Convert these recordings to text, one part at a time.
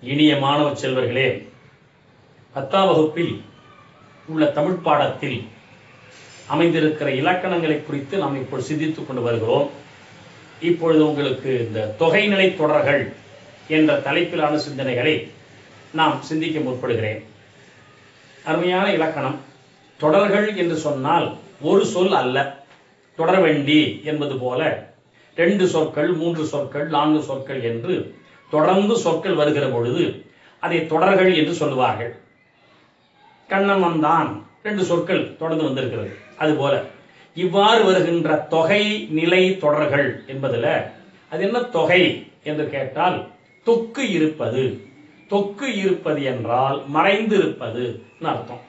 இனிய மாணவ செல்வர்களே பத்தாம் வகுப்பில் உள்ள தமிழ் பாடத்தில் அமைந்திருக்கிற இலக்கணங்களை குறித்து நாம் இப்பொழுது சிந்தித்துக் கொண்டு வருகிறோம். இப்பொழுது உங்களுக்கு இந்த தொகைநிலை தொடர்கள் என்ற தலைப்பிலான சிந்தனைகளை நாம் சிந்திக்க முற்படுகிறேன். அருமையான இலக்கணம் தொடர்கள் என்று சொன்னால் ஒரு சொல் அல்ல தொடர்வண்டி என்பது போல ரெண்டு சொற்கள் மூன்று சொற்கள் நான்கு சொற்கள் என்று தொடர்ந்து சொற்கள் வருகிற பொழுது அதை தொடர்கள் என்று சொல்லுவார்கள். கண்ணம்மன் தான் ரெண்டு சொற்கள் தொடர்ந்து வந்திருக்கிறது. அதுபோல இவ்வாறு வருகின்ற தொகை நிலை தொடர்கள் என்பதுல அது என்ன தொகை என்று கேட்டால் தொக்கு இருப்பது. தொக்கு இருப்பது என்றால் மறைந்து இருப்பது அர்த்தம்.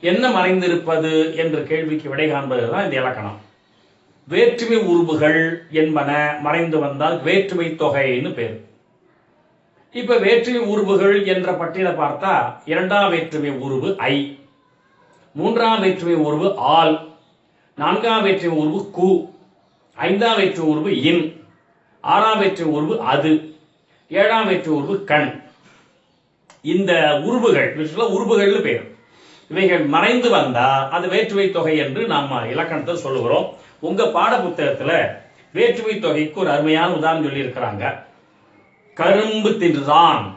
என்ன மறைந்திருப்பது என்ற கேள்விக்கு விடை காண்பதுதான் இந்த இலக்கணம். வேற்றுமை உருவுகள் என்பன மறைந்து வந்தால் வேற்றுமை தொகைன்னு பேர். இப்ப வேற்றுமை உருவுகள் என்ற பட்டியலை பார்த்தா இரண்டாம் வேற்றுமை உருவு ஐ மூன்றாம் வேற்றுமை உருவு ஆல் நான்காம் வேற்றுமை உருவு கு ஐந்தாம் வேற்றுமை உருவு இன் ஆறாம் வேற்றுமை உருவு அது ஏழாம் வேற்றுமை உருவு கண். இந்த உருவுகள் உருவுகள்னு பேர். இவைகள் மறைந்து வந்தா அது வேற்றுமை தொகை என்று நாம் இலக்கணத்தை சொல்லுகிறோம். உங்க பாட புத்தகத்துல வேற்றுமை தொகைக்கு ஒரு அருமையான உதாரணம் சொல்லி இருக்கிறாங்க கரும்பு தின்றான்.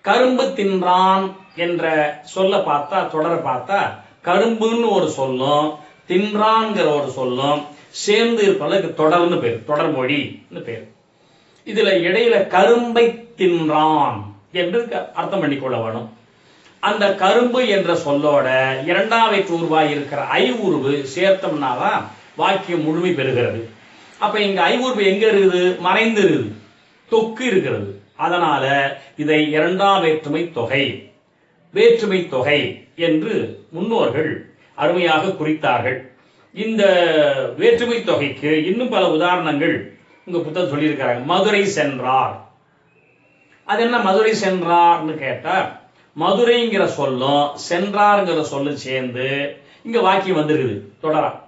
கரும்பு தின்றான் என்ற சொல்ல பார்த்தா தொடர பார்த்தா கரும்புன்னு ஒரு சொல்லும் தின்றான்ங்கிற ஒரு சொல்லும் சேர்ந்து இருப்பதற்கு தொடர்ந்து பேர் தொடர்மொழின்னு பேர். இதுல இடையில கரும்பை தின்றான் என்று க- அர்த்தம் பண்ணிக்கொள்ள வேணும். அந்த கரும்பு என்ற சொல்லோட இரண்டாவை வயிற்று இருக்கிற ஐ உருவு சேர்த்தோம்னாதான் வாக்கியம் முழுமை பெறுகிறது. அப்ப இங்க ஐ உருவு எங்க இருக்குது? மறைந்து இருக்குது. தொக்கு இருக்கிறது. அதனால இதை இரண்டாம் வேற்றுமை தொகை வேற்றுமை தொகை என்று முன்னோர்கள் அருமையாக குறித்தார்கள். இந்த வேற்றுமை தொகைக்கு இன்னும் பல உதாரணங்கள் உங்க புத்தகம் சொல்லியிருக்கிறாங்க. மதுரை சென்றார். அது என்ன மதுரை சென்றார்னு கேட்டா மதுரைங்கிற சொல்லும் சென்றார்ங்கிற சொல்லும் சேர்ந்து இங்க வாக்கியம் வந்திருக்குது. தொடரா.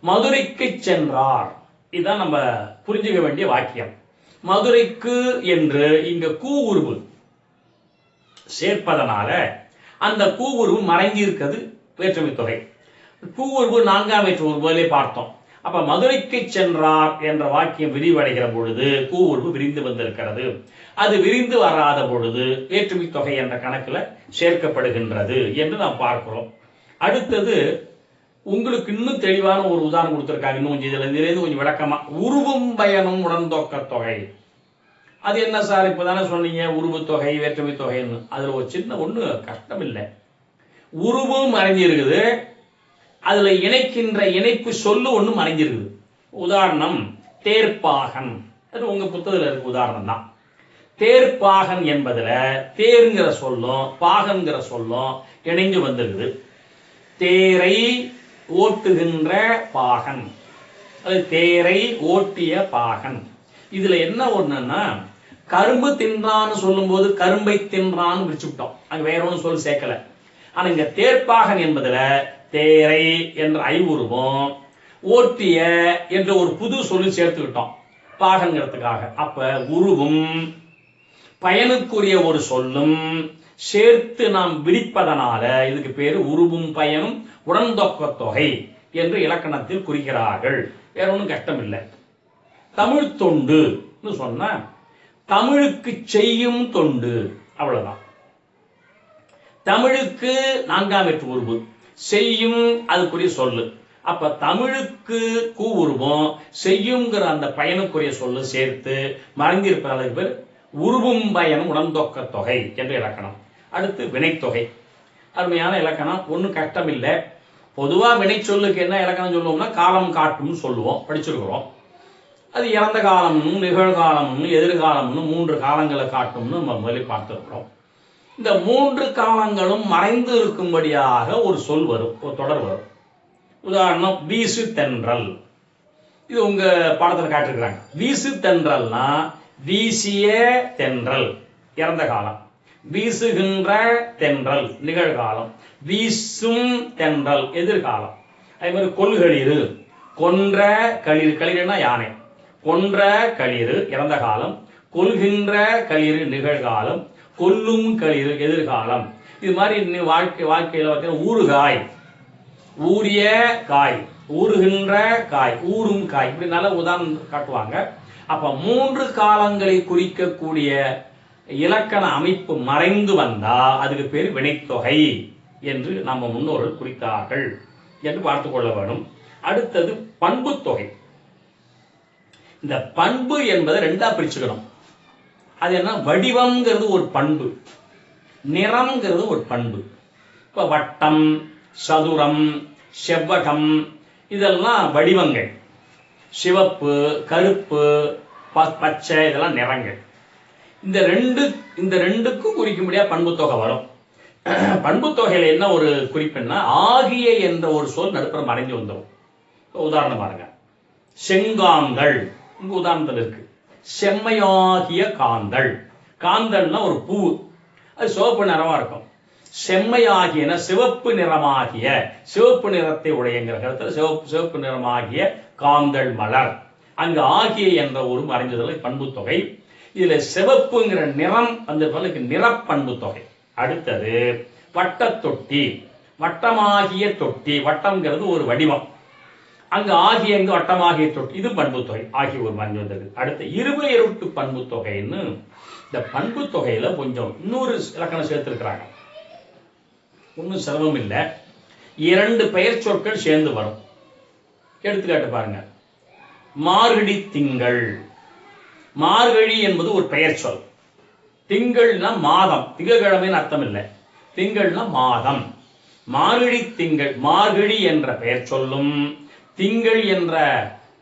மதுரைக்கு சென்றார். இதுதான் நம்ம புரிஞ்சுக்க வேண்டிய வாக்கியம். மதுரைக்கு என்று இங்க கூவுருவு சேர்ப்பதனால அந்த கூவுருவு மறைஞ்சி இருக்கிறது வேற்றுமை தொகை. கூவுருவு நான்காம் வேற்று உருவிலே பார்த்தோம். அப்ப மதுரைக்கு சென்றார் என்ற வாக்கியம் விரிவடைகிற பொழுது கூவுருவு விரிந்து வந்திருக்கிறது. அது விரிந்து வராத பொழுது வேற்றுமை தொகை என்ற கணக்கில் சேர்க்கப்படுகின்றது என்று நாம் பார்க்கிறோம். அடுத்தது உங்களுக்கு இன்னும் தெளிவான ஒரு உதாரணம் கொடுத்துருக்காங்க இன்னும் கொஞ்சம் இதுல இதுலேருந்து கொஞ்சம் விளக்கமா. உருவும் பயனும் உடன்தொக்க தொகை. அது என்ன சார்? இப்பதானே சொன்னீங்க உருவு தொகை வேற்றுமை தொகைன்னு. அதுல ஒரு சின்ன ஒண்ணு கஷ்டம் இல்லை. உருவம் மறைஞ்சிருக்குது. அதுல இணைக்கின்ற இணைப்பு சொல்லு ஒன்று மறைஞ்சிருக்குது. உதாரணம் தேர்ப்பாகன். அது உங்க புத்தகத்துல இருக்க உதாரணம் தான். தேர்ப்பாகன் என்பதுல தேருங்கிற சொல்லும் பாகன்கிற சொல்லும் இணைஞ்சு வந்திருக்குது. தேரை ஓட்டுகின்ற பாகன். அது தேரை ஓட்டிய பாகன். இதுல என்ன ஒண்ணுன்னா கரும்பு தின்றான்னு சொல்லும்போது கரும்பை தின்றான்னு விரிச்சுட்டோம் அங்க வேற ஒண்ணும் சொல் சேர்க்கல. ஆனா இங்க தேர்ப்பாகன் என்பதுல தேரை என்ற ஐவுருவம் ஓட்டிய என்ற ஒரு புது சொல்லு சேர்த்துக்கிட்டோம் பாகங்கிறதுக்காக அப்ப உருவும் பயனுக்குரிய ஒரு சொல்லும் சேர்த்து நாம் விரிப்பதனால இதுக்கு பேரு உருவும் பயனும் உடன்தொக்க தொகை என்று இலக்கணத்தில் குறிக்கிறார்கள். வேற ஒன்றும் கஷ்டம் இல்லை தமிழ் தொண்டுன்னு சொன்னா தமிழுக்கு செய்யும் தொண்டு. அவ்வளவுதான். தமிழுக்கு நான்காம் எட்டு உருவு செய்யும் அதுக்குரிய சொல்லு. அப்ப தமிழுக்கு கூ உருவம் செய்யுங்கிற அந்த பயனுக்குரிய சொல்லு சேர்த்து மறைந்திருப்பதற்கு பேர் உருவும் பயனும் உடன்தொக்க தொகை என்று இலக்கணம். அடுத்து வினைத்தொகை. அருமையான இலக்கணம். ஒன்றும் கஷ்டம் இல்லை பொதுவாக வினை சொல்லுக்கு என்ன இலக்கணம் சொல்லுவோம்னா காலம் காட்டும்னு சொல்லுவோம். படிச்சிருக்கிறோம். அது இறந்த காலம்னு நிகழ்காலம்னு எதிர்காலம்னு மூன்று காலங்களை காட்டும்னு நம்ம முதலில் பார்த்துருக்கிறோம். இந்த மூன்று காலங்களும் மறைந்து இருக்கும்படியாக ஒரு சொல் வரும் ஒரு தொடர் வரும். உதாரணம் வீசு தென்றல். இது உங்க பாடத்தில் காட்டிருக்கிறாங்க. வீசு தென்றல்னா வீசிய தென்றல் இறந்த காலம். வீசுகின்ற தென்றல் நிகழ்காலம். வீசும் தென்றல் எதிர்காலம். அதே மாதிரி கொள்களிரு கொன்ற களிர் களிர்னா யானை. கொன்ற களிறு இறந்த காலம். கொள்கின்ற களிறு நிகழ்காலம். கொல்லும் களிர் எதிர்காலம். இது மாதிரி வாழ்க்கை வாழ்க்கையில பார்த்தீங்கன்னா ஊறுகாய். ஊறிய காய். ஊறுகின்ற காய். ஊறும் காய். இப்படி நல்ல உதாரணம் காட்டுவாங்க. அப்ப மூன்று காலங்களை குறிக்கக்கூடிய இலக்கண அமைப்பு மறைந்து வந்தா அதுக்கு பேர் வினைத்தொகை என்று நம்ம முன்னோர்கள் குறித்தார்கள் என்று பார்த்து கொள்ள வேண்டும் அடுத்தது பண்புத்தொகை இந்த பண்பு என்பதை ரெண்டா பிரிச்சுக்கணும். அது என்ன? வடிவம்ங்கிறது ஒரு பண்பு. நிறம்ங்கிறது ஒரு பண்பு. இப்போ வட்டம் சதுரம் செவ்வகம் இதெல்லாம் வடிவங்கள். சிவப்பு கருப்பு ப- பச்சை இதெல்லாம் நிறங்கள். இந்த ரெண்டு இந்த ரெண்டுக்கும் குறிக்கும்படியா பண்புத்தொகை வரும். பண்புத்தொகையில என்ன ஒரு குறிப்புன்னா ஆகிய என்ற ஒரு சொல் நடுப்புறம் மறைஞ்சு வந்துடும் உதாரணம் பாருங்க. செங்காந்தள் இங்க உதாரணத்தில் இருக்கு. செம்மையாகிய காந்தள் காந்தள்னா ஒரு பூ. அது சிவப்பு நிறமா இருக்கும். செம்மையாகியன சிவப்பு நிறமாகிய சிவப்பு நிறத்தை உடையங்கிற கருத்தில் சிவப்பு சிவப்பு நிறமாகிய காந்தள் மலர். அங்கு ஆகிய என்ற ஒரு மறைஞ்சதுல பண்புத்தொகை. இதுல சிவப்புங்கிற நிறம் அந்த வந்திருப்பதற்கு நிறப்பண்பு தொகை. அடுத்தது வட்டத்தொட்டி வட்டமாகிய தொட்டி வட்டம்ங்கிறது ஒரு வடிவம். அங்கு ஆகிய அங்கு வட்டமாகிய தொட்டி இது பண்பு தொகை. ஆகிய ஒரு மறைஞ்சு வந்தது அடுத்து இருட்டு பண்பு தொகைன்னு இந்த பண்பு தொகையில கொஞ்சம் இன்னொரு இலக்கணம் சேர்த்திருக்கிறாங்க. ஒன்றும் சிரமம் இல்லை. இரண்டு பெயர் சொற்கள் சேர்ந்து வரும். எடுத்துக்காட்டு பாருங்க. மார்கடி திங்கள். மார்கழி என்பது ஒரு பெயர் சொல். திங்கள்னா மாதம். திங்கக்கிழமைன்னு அர்த்தம் இல்லை திங்கள்னா மாதம். மார்கழி திங்கள் மார்கழி என்ற பெயர் சொல்லும் திங்கள் என்ற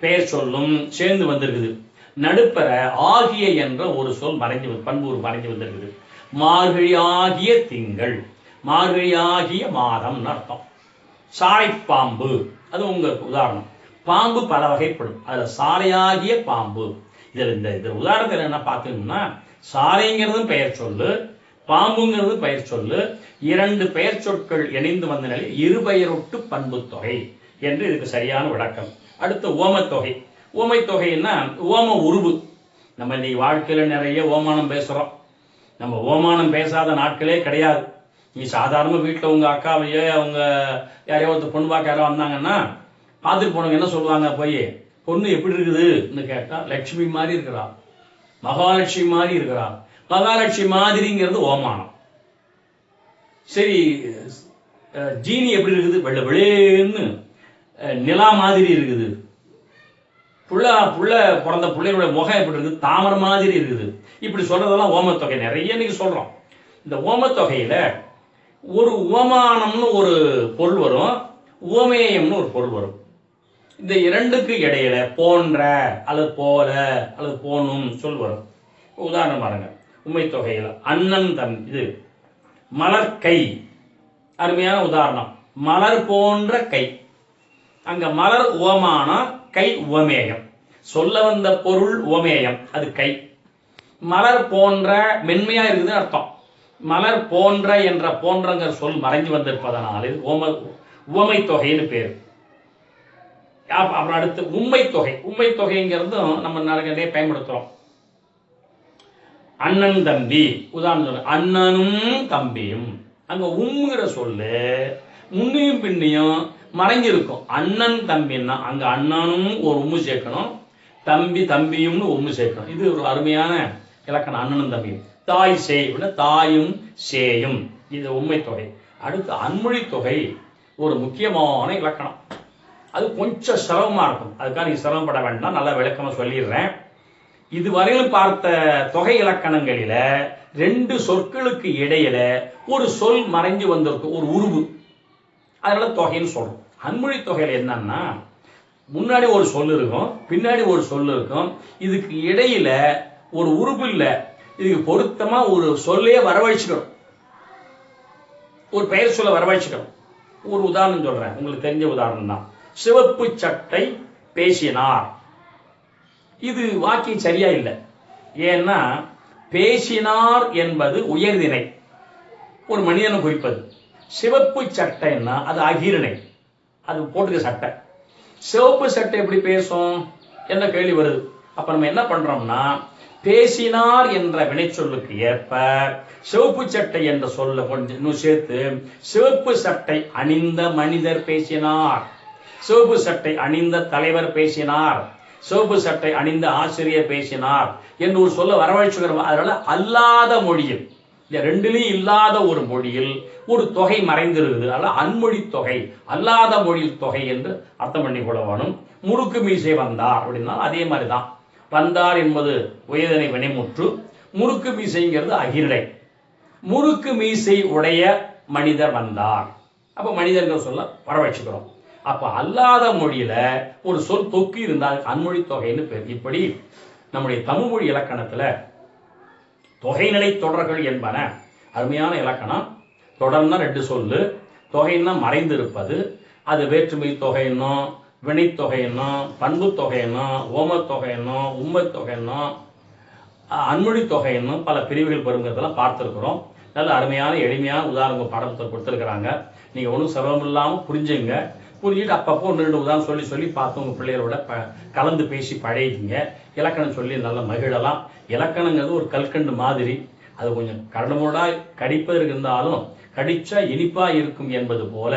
பெயர் சொல்லும் சேர்ந்து வந்திருக்குது. நடுப்பெற ஆகிய என்ற ஒரு சொல் மறைஞ்சு பண்பு மறைஞ்சு வந்திருக்குது. மார்கழி ஆகிய திங்கள் மார்கழி ஆகிய மாதம்னு அர்த்தம். பாம்பு அது உங்க உதாரணம். பாம்பு பல வகைப்படும். அதுல சாலையாகிய பாம்பு இதில் இந்த இது உதாரணத்தில் என்ன பார்த்தீங்கன்னா சாரைங்கிறதும் பெயர் சொல்லு பாம்புங்கிறது பெயர் சொல்லு இரண்டு பெயர் சொற்கள் இணைந்து வந்த நிலையில் இருபெயரொட்டு பண்பு தொகை என்று இதுக்கு சரியான விளக்கம். அடுத்து ஓமத்தொகை ஓமைத்தொகைன்னா ஓம உருவு. நம்ம இன்னைக்கு வாழ்க்கையில் நிறைய ஓமானம் பேசுகிறோம் நம்ம ஓமானம் பேசாத நாட்களே கிடையாது. நீ சாதாரண வீட்டில் உங்கள் அக்காவையோ அவங்க யாரையோ ஒருத்தர் பொண்ணு பார்க்க யாரோ வந்தாங்கன்னா பார்த்துட்டு போனவங்க என்ன சொல்லுவாங்க போய் பொண்ணு எப்படி இருக்குதுன்னு கேட்டா லட்சுமி மாதிரி இருக்கிறா. மகாலட்சுமி மாதிரி இருக்கிறா. மகாலட்சுமி மாதிரிங்கிறது ஓமானம். சரி அஹ், ஜீனி எப்படி இருக்குது? வெள்ள வெளியேன்னு நிலா மாதிரி இருக்குது. புள்ள புள்ள பிறந்த பிள்ளையோட முகம் எப்படி இருக்குது? தாமரை மாதிரி இருக்குது. இப்படி சொல்றதெல்லாம் ஓமத்தொகை. நிறைய இன்னைக்கு சொல்றோம். இந்த ஓமத்தொகையில ஒரு ஓமானம்னு ஒரு பொருள் வரும் ஓமேயம்னு ஒரு பொருள் வரும். இந்த இரண்டுக்கு இடையில போன்ற அல்லது போல அல்லது போனும் சொல் வரும். உதாரணம் பாருங்க. உண்மை தொகையில் அண்ணன் தன் இது மலர் கை. அருமையான உதாரணம். மலர் போன்ற கை. அங்க மலர் உவமானா கை உவமேயம் சொல்ல வந்த பொருள் உவமேயம் அது கை. மலர் போன்ற மென்மையா இருக்குதுன்னு அர்த்தம். மலர் போன்ற என்ற போன்றங்கிற சொல் மறைஞ்சு வந்திருப்பதனால் இது ஓம உவமை தொகைன்னு பேர். அப்புறம் அடுத்து உண்மை தொகை உண்மை தொகைங்கிறதும் நம்ம நிறைய பயன்படுத்துறோம். அண்ணன் தம்பி. உதாரணம் சொல்ல. அண்ணனும் தம்பியும். அங்க உம்ங்கிற சொல்லு. முன்னையும் பின்னையும் மறைஞ்சிருக்கும் அண்ணன் தம்பின்னா அங்க அண்ணனும் ஒரு உம்மு சேர்க்கணும். தம்பி தம்பியும்னு உம்மு சேர்க்கணும். இது ஒரு அருமையான இலக்கணம். அண்ணனும் தம்பியும். தாய் சேய் அப்படின்னா தாயும் சேயும். இது உண்மை தொகை அடுத்து அன்மொழி தொகை ஒரு முக்கியமான இலக்கணம். அது கொஞ்சம் சிரமமா இருக்கும். அதுக்காக நீங்கள் சிரமப்பட வேண்டாம். நல்லா விளக்கமாக சொல்லிடுறேன். இதுவரையிலும் பார்த்த தொகை இலக்கணங்களில ரெண்டு சொற்களுக்கு இடையில ஒரு சொல் மறைஞ்சு வந்திருக்கும் ஒரு உருவு. அதனால தொகைன்னு சொல்றோம். அன்மொழி தொகையில என்னன்னா முன்னாடி ஒரு சொல் இருக்கும் பின்னாடி ஒரு சொல் இருக்கும். இதுக்கு இடையில ஒரு உருவு இல்லை. இதுக்கு பொருத்தமா ஒரு சொல்லையே வரவழைச்சுக்கணும். ஒரு பெயர் சொல்ல வரவழைச்சுக்கணும். ஒரு உதாரணம் சொல்றேன். உங்களுக்கு தெரிஞ்ச உதாரணம் தான் சிவப்பு சட்டை பேசினார். இது வாக்கியம் சரியா இல்லை. ஏன்னா பேசினார் என்பது உயர்தினை ஒரு மனிதனை குறிப்பது. சிவப்பு சட்டைன்னா அது அகிரணை. அது போட்டுக்க சட்டை. சிவப்பு சட்டை எப்படி பேசும்? என்ன கேள்வி வருது. அப்ப நம்ம என்ன பண்றோம்னா பேசினார் என்ற வினைச்சொல்லுக்கு ஏற்ப சிவப்பு சட்டை என்ற சொல்ல கொஞ்சம் இன்னும் சேர்த்து சிவப்பு சட்டை அணிந்த மனிதர் பேசினார். சிவப்பு சட்டை அணிந்த தலைவர் பேசினார். சிவப்பு சட்டை அணிந்த ஆசிரியர் பேசினார். என்று ஒரு சொல்ல வரவழைச்சுக்கிறோம். அதனால அல்லாத மொழியில் இந்த ரெண்டுலையும் இல்லாத ஒரு மொழியில் ஒரு தொகை மறைந்திருக்குது. அதனால் அன்மொழி தொகை அல்லாத மொழியில் தொகை என்று அர்த்தம் பண்ணி கொள்ளவனும் முறுக்கு மீசை வந்தார் அப்படின்னா அதே மாதிரி தான் வந்தார் என்பது உயர்தனை வினைமுற்று முறுக்கு மீசைங்கிறது அகிரடை. முறுக்கு மீசை உடைய மனிதர் வந்தார். அப்போ மனிதர்கள் சொல்ல வரவழைச்சுக்கிறோம். அப்ப அல்லாத மொழியில ஒரு சொல் தொக்கி இருந்தால் அன்மொழி தொகைன்னு பேர். இப்படி நம்முடைய தமிழ் மொழி இலக்கணத்துல தொகைநிலை தொடர்கள் என்பன அருமையான இலக்கணம். தொடர்னா ரெண்டு சொல்லு. தொகைன்னா மறைந்து இருப்பது அது வேற்றுமை தொகைன்னும் வினைத்தொகைன்னும் பண்பு தொகைன்னும் ஓமத் உம்மத்தொகைன்னும் அன்மொழி தொகைன்னும் பல பிரிவுகள் பெருங்கிறதெல்லாம் பார்த்துருக்குறோம். நல்ல அருமையான எளிமையான உதாரணங்கள் பாடத்தில் கொடுத்துருக்குறாங்க. நீங்கள் ஒன்றும் சிரமம் இல்லாமல் புரிஞ்சுங்க. புரிஞ்சுட்டு அப்பப்போ ஒன்று ரெண்டு உதாரணம் சொல்லி சொல்லி பார்த்து உங்கள் பிள்ளைகளோட ப கலந்து பேசி பழகிங்க இலக்கணம் சொல்லி நல்லா மகிழலாம். இலக்கணங்கிறது ஒரு கல்கண்டு மாதிரி. அது கொஞ்சம் கரடுமுரடா கடிப்பதற்கு இருந்தாலும் கடிச்சா இனிப்பாக இருக்கும் என்பது போல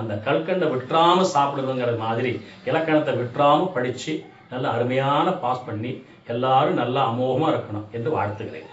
அந்த கல்கண்டை விட்டுறாமல் சாப்பிடுதுங்கிற மாதிரி இலக்கணத்தை விட்டுறாமல் படித்து நல்ல அருமையான பாஸ் பண்ணி எல்லாரும் நல்லா அமோகமாக இருக்கணும் என்று வாழ்த்துகிறேன்.